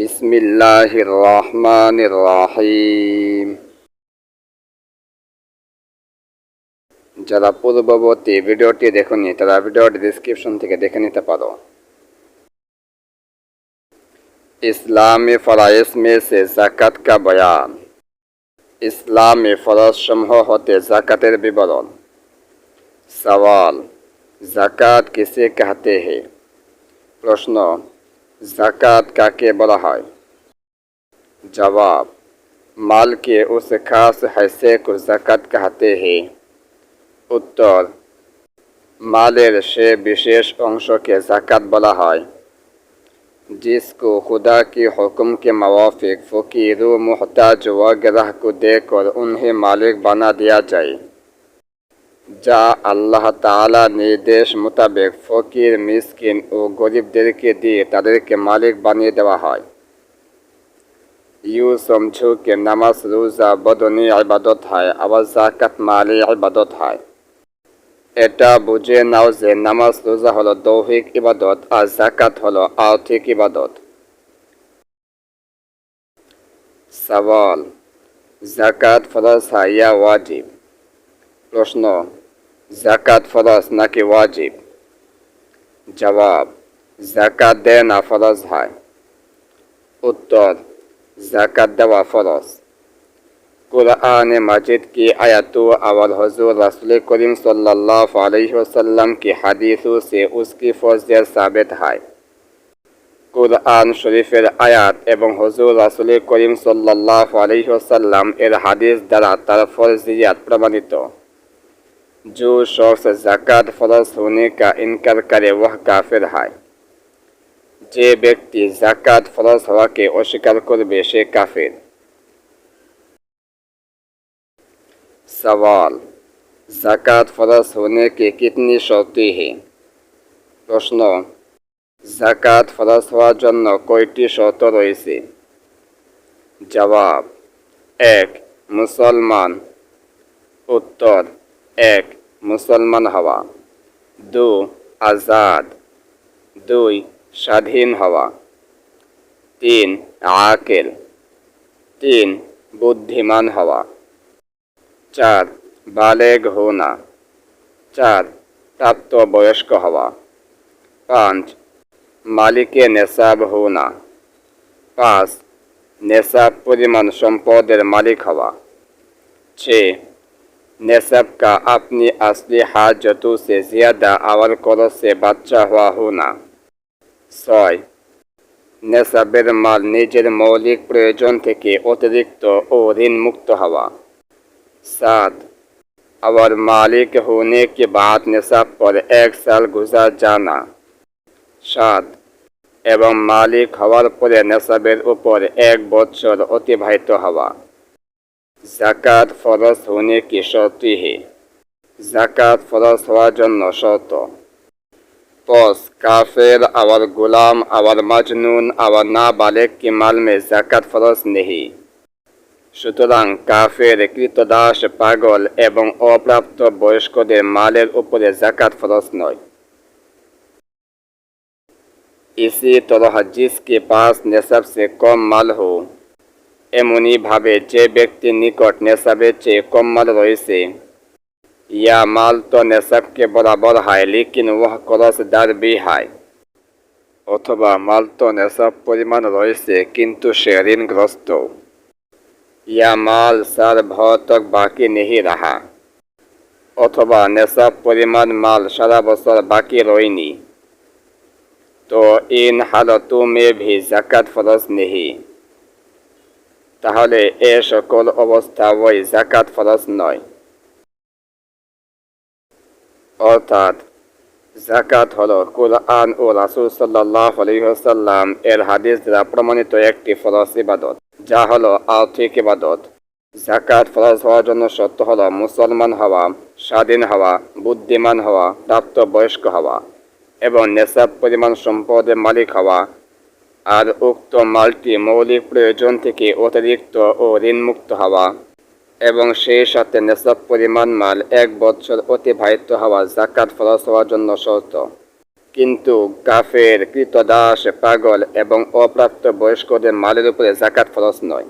بسم الله الرحمن الرحيم যারা পূর্ববর্তী ভিডিওটি দেখুনি তারা ভিডিওটি ডিসক্রিপশন থেকে দেখে নিতে পারো। ইসলামী ফরাইস মে সে জাকাত কা বয়ান। ইসলামী ফরজ সমূহ হতে জাকাতের বিবরণ। সওয়াল জাকাত কিসে কাহতে হে? প্রশ্ন زکوٰۃ کے بلا ہے جواب مال کے اس خاص حصے کو زکوٰۃ کہتے ہیں۔ اتر مال سے بشیش انشوں کے زکوٰۃ بلا ہے جس کو خدا کے حکم کے موافق فقیر و محتاج و گرہ کو دے کر انہیں مالک بنا دیا جائے۔ যা আল্লাহ তালা নির্দেশ মোতাবেক ফকির, মিসকিন ও গরিবদেরকে দিয়ে তাদেরকে মালিক বানিয়ে দেওয়া হয়। ইউ সমঝু কে নামাজ, রোজা, বদনী ইবাদত হয়, আবার জাকাত মালি ইবাদত হয়। এটা বুঝে নাও যে নামাজ, রোজা হলো দৌহিক ইবাদত আর জাকাত হলো আর্থিক ইবাদত। সওয়াল জাকাত ফরজ হয় ওয়াজিব। প্রশ্ন জাকাত ফরজ নাকি ওয়াজিব জবাব জাকাত দেনা ফরজ হয় উত্তর জাকাত দেওয়া ফরজ कुरान मजिद की आयतों और हजूर रसूल करीम सल्लल्लाहु अलैहि वसल्लम की हदीसों से उसकी फौजियत साबित है কুরআন শরীফের আয়াত এবং হজুর রাসুল করিম সাল্লাহ আলহিহসাল্লাম এর হাদিস দ্বারা তার ফরজিয়াত প্রমাণিত जो शख्स জাকাত ফরজ होने का इनकार करे वह কাফের হয় যে ব্যক্তি জাকাত ফরজ হওয়াকে অস্বীকার করবে সে কাফের सवाल জাকাত ফরজ होने के कितनी शर्तें हैं প্রশ্ন জাকাত ফরজ হওয়ার জন্য কয়টি শর্ত রয়েছে জবাব এক মুসলমান উত্তর এক, মুসলমান হওয়া। দু, আজাদ। দুই, স্বাধীন হওয়া। তিন, আকেল। তিন, বুদ্ধিমান হওয়া। চার, বালেগ হোনা। চার, প্রাপ্তবয়স্ক হওয়া। পাঁচ, মালিকে নেশাব হোনা। পাঁচ নেশাব পরিমাণ সম্পদের মালিক হওয়া। ছে नेसब का अपनी असली हाजतों से ज़्यादा अवल करो से বাচ্চা হওয়া হোনা ছয় নেশাবের মাল নিজের মৌলিক প্রয়োজন থেকে অতিরিক্ত ও ঋণমুক্ত হওয়া सात और मालिक होने के बाद निसाब पर एक साल गुजार जाना সাত এবং মালিক হওয়ার পরে নেশাবের উপর এক বছর অতিবাহিত হওয়া জাকাত ফরজ होने की शर्ती है জাকাত ফরজ হওয়ার জন্য শর্ত পস কাফের আবার গোলাম আবার মাজনুন আবার না বালেক কি মাল মে জাকাত ফরজ নেই সুতরাং কাফের কৃতদাস পাগল এবং অপ্রাপ্ত বয়স্কদের মালের উপরে জাকাত ফরজ নয় इसी तरह जिसके पास नेसब से कम माल हो এমনইভাবে যে ব্যক্তির নিকট নেশাবের চেয়ে কম মাল রয়েছে, ইয়া মাল তো নেশাবকে বরাবর হয়, লিকিন ওহ করসদার বি হয়। অথবা মাল তো নেশাব পরিমাণ রয়েছে, কিন্তু সে ঋণগ্রস্ত। ইয়া মাল সার ভতক বাকি নেহি রাহা। অথবা নেশাব পরিমাণ মাল সারা বছর বাকি রয়নি তো ইন হালতু মে ভি জাকাত ফরজ নেহি। তাহলে এ সকল অবস্থা ওই জাকাত ফরজ নয়। অর্থাৎ জাকাত হল কুরআন ও রাসুল সাল্লাহ এর হাদিস দ্বারা প্রমাণিত একটি ফরজ ইবাদত, যা হলো আর্থিক ইবাদত। জাকাত ফরজ হওয়ার জন্য সত্য হল মুসলমান হওয়া, স্বাধীন হওয়া, বুদ্ধিমান হওয়া প্রাপ্ত বয়স্ক হওয়া এবং নেশাব পরিমাণ সম্পদের মালিক হওয়া আর উক্ত মালটি মৌলিক প্রয়োজন থেকে অতিরিক্ত ও ঋণমুক্ত হওয়া এবং সেই সাথে নেশাব পরিমাণ মাল এক বছর অতিবাহিত হওয়া জাকাত ফরজ হওয়ার জন্য শর্ত। কিন্তু কাফের কৃতদাস, পাগল এবং অপ্রাপ্ত বয়স্কদের মালের উপরে জাকাত ফরজ নয়।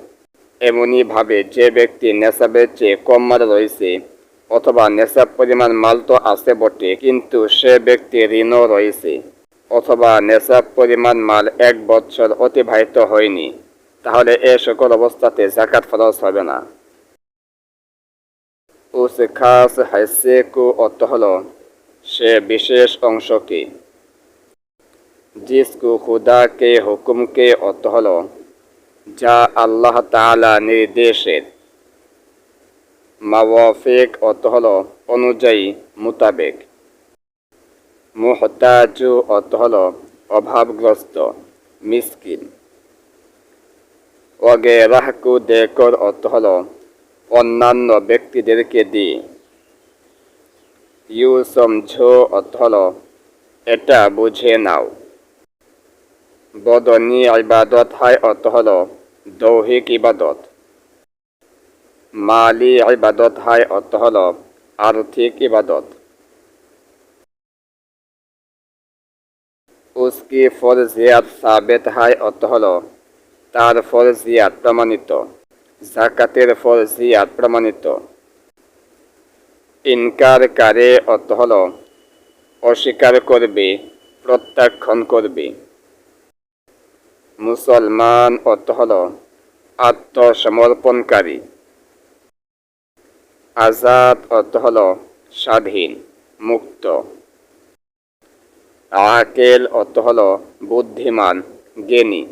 এমনই ভাবে যে ব্যক্তি নেশাবের চেয়ে কম মাল রয়েছে অথবা নেশাব পরিমাণ মাল তো আছে বটে, কিন্তু সে ব্যক্তি ঋণও রয়েছে। অথবা নেশাব পরিমাণ মাল এক বছর অতিবাহিত হয়নি, তাহলে এ সকল অবস্থাতে জাকাত ফরজ হবে না। উস খাস হাইসে কু অর্থ হল, সে বিশেষ অংশ কি? জিসকু খুদা কে হুকুম কে অর্থ হল, যা আল্লাহ তাআলা নির্দেশের মাওয়াফিক অর্থ হল অনুযায়ী মোতাবেক। মুহতাজু অর্থ হল অভাবগ্রস্ত, মিসকিন। ওগে রাহকু দেখর অর্থ হল অন্যান্য ব্যক্তিদেরকে দিয়ে ইউ সমঝো অর্থ হল এটা বুঝে নাও। বদনি ইবাদত হাই অর্থ হল দৌহিক ইবাদত। মালি ইবাদত হাই অর্থ হল আর্থিক ইবাদত। উসকি ফরজিয়াত সাবেত হাই অর্থ হল তার ফরজিয়াত প্রমাণিত, জাকাতের ফরজিয়াত প্রমাণিত। ইনকারকারে অর্থ হল অস্বীকার করবে, প্রত্যাখ্যান করবে। মুসলমান অর্থ হল আত্মসমর্পণকারী। আজাদ অর্থ হল স্বাধীন, মুক্ত। আকেল অর্থ হল বুদ্ধিমান, জ্ঞানী।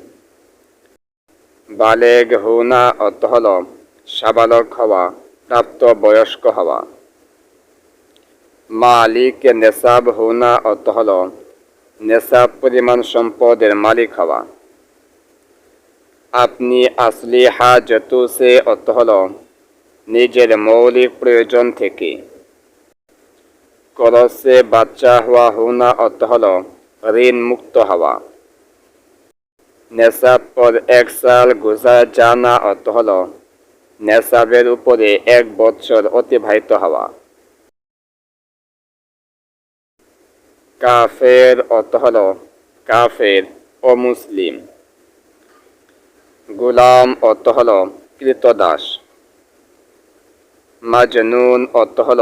বালেগ হুনা অর্থ হল সাবালক হওয়া প্রাপ্ত বয়স্ক হওয়া। মালিক নেশাব হুনা অর্থ হল নেশাব পরিমাণ সম্পদের মালিক হওয়া। আপনি আসলি হাজতু সে অর্থ হল নিজের মৌলিক প্রয়োজন থেকে। করসে বাচ্চা হওয়া হুনা অর্থ হল ঋণ মুক্ত হওয়া। নেশাব পর এক সাল গুজা জানা অর্থ হল নেশাবের উপরে এক বছর অতিবাহিত হওয়া। কাফের অর্থ হল কাফের ও মুসলিম। গুলাম অর্থ হল কৃতদাস। মাজনুন অর্থ হল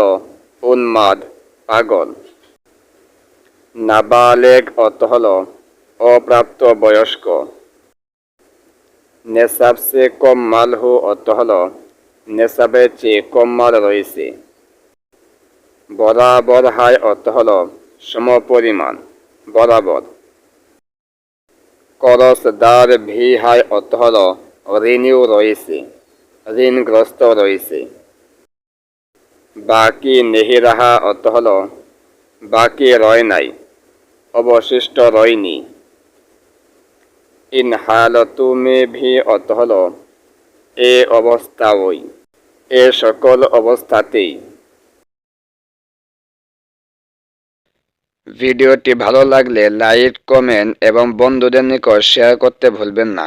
উন্মাদ। পাগল নাবালেগ অর্থ হল অপ্রাপ্ত বয়স্ক নেশাব সে কম মাল হু অর্থ হল নেশাবের চেয়ে কম মাল রয়েছে। বরাবর হাই অর্থ হল সমপরিমাণ, বরাবর। করসদার ভি হাই অর্থ হল ঋণীও রয়েছে, ঋণগ্রস্ত রয়েছে। বাকি নেহি রাহা অর্থ হল বাকি রয় নাই অবশিষ্ট রয়নি ইন হালতু মে ভি অর্থ হল এ অবস্থা ওই এ সকল অবস্থাতেই ভিডিওটি ভালো লাগলে লাইক, কমেন্ট এবং বন্ধুদের নিকট শেয়ার করতে ভুলবেন না।